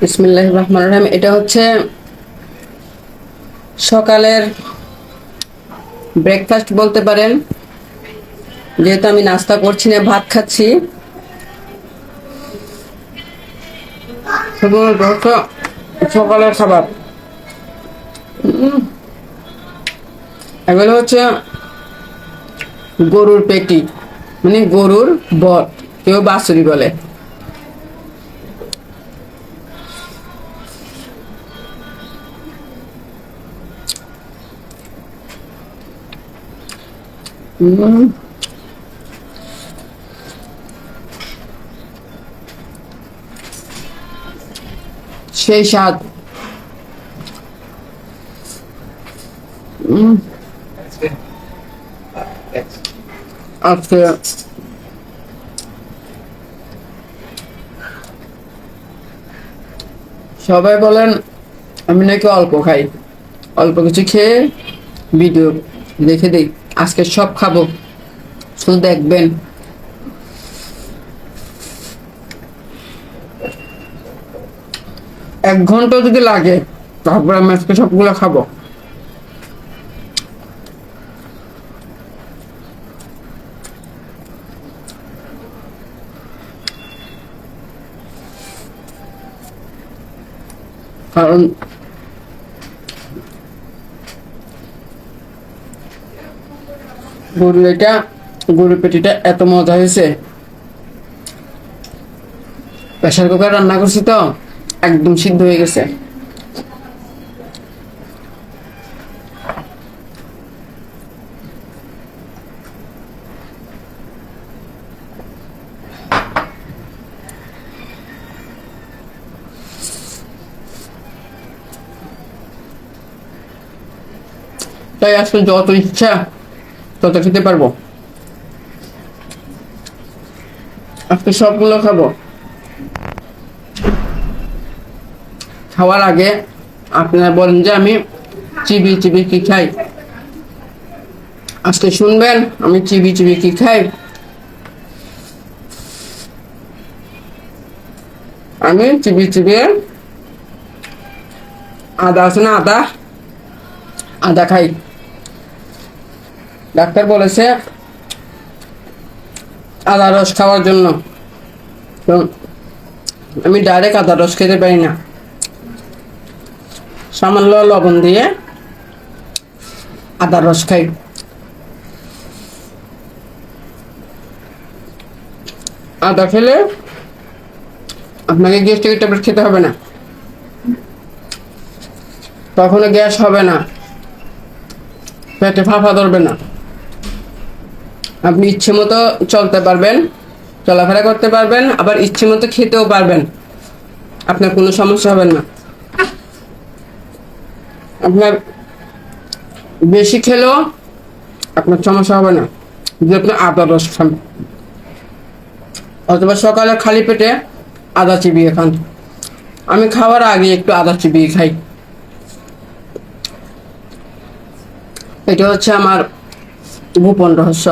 বিসমিল্লাহ রহমান রহিম। এটা হচ্ছে সকালের ব্রেকফাস্ট বলতে পারেন। যেহেতু আমি নাস্তা করছি না, ভাত খাচ্ছি। সকালের খাবার। এগুলো হচ্ছে গরুর পেটি মানে গরুর বট কেউ বাছুরি বলে। উম। সেই স্বাদ আজকে সবাই বলেন, আমি নাকি অল্প খাই। অল্প কিছু খেয়ে ভিডিও দেখে দিই আজকে সব খাব। শুধু দেখবেন। এক ঘণ্টা যদি লাগে, তারপর আমি আজকে সবগুলো খাব। কারণ গরু এটা গরুর পেটিটা এত মজা হয়েছে। প্রেশার কুকার রান্না করছি তো, একদম সিদ্ধ হয়ে গেছে। তাই আজকে যত ইচ্ছা তত খেতে পারব? আজকে সবগুলো খাব। খাওয়ার আগে আপনারা বলেন যে আমি চিবি চিবি কি খাই? আজকে শুনবেন, আমি চিবি চিবি কি খাই? আমি চিবি চিবি আদা আছে না, আদা? আদা খাই। ডাক্তার বলেছে, আদা রস খাওয়ার জন্য। আমি ডাইরেক্ট আদা রস খেতে পারি না। সামান্য লবণ দিয়ে আদা রস খাই। আদা খেলে আপনাকে গ্যাস্ট্রিক ট্যাবলেট খেতে হবে না। কখনো গ্যাস হবে না। পেটে ফাঁপা ধরবে না। আপনি ইচ্ছে মতো চলতে পারবেন, চলাফেরা করতে পারবেন, আবার ইচ্ছে মতো খেতেও পারবেন। আপনার কোনো সমস্যা হবে না। আপনার বেশি খেলেও আপনার সমস্যা হবে না। যদি আপনি আদা রস খান অথবা সকালে খালি পেটে আদা চিবিয়ে খান। আমি খাওয়ার আগে একটু আদা চিবিয়ে খাই। এটা হচ্ছে আমার গোপন রহস্য।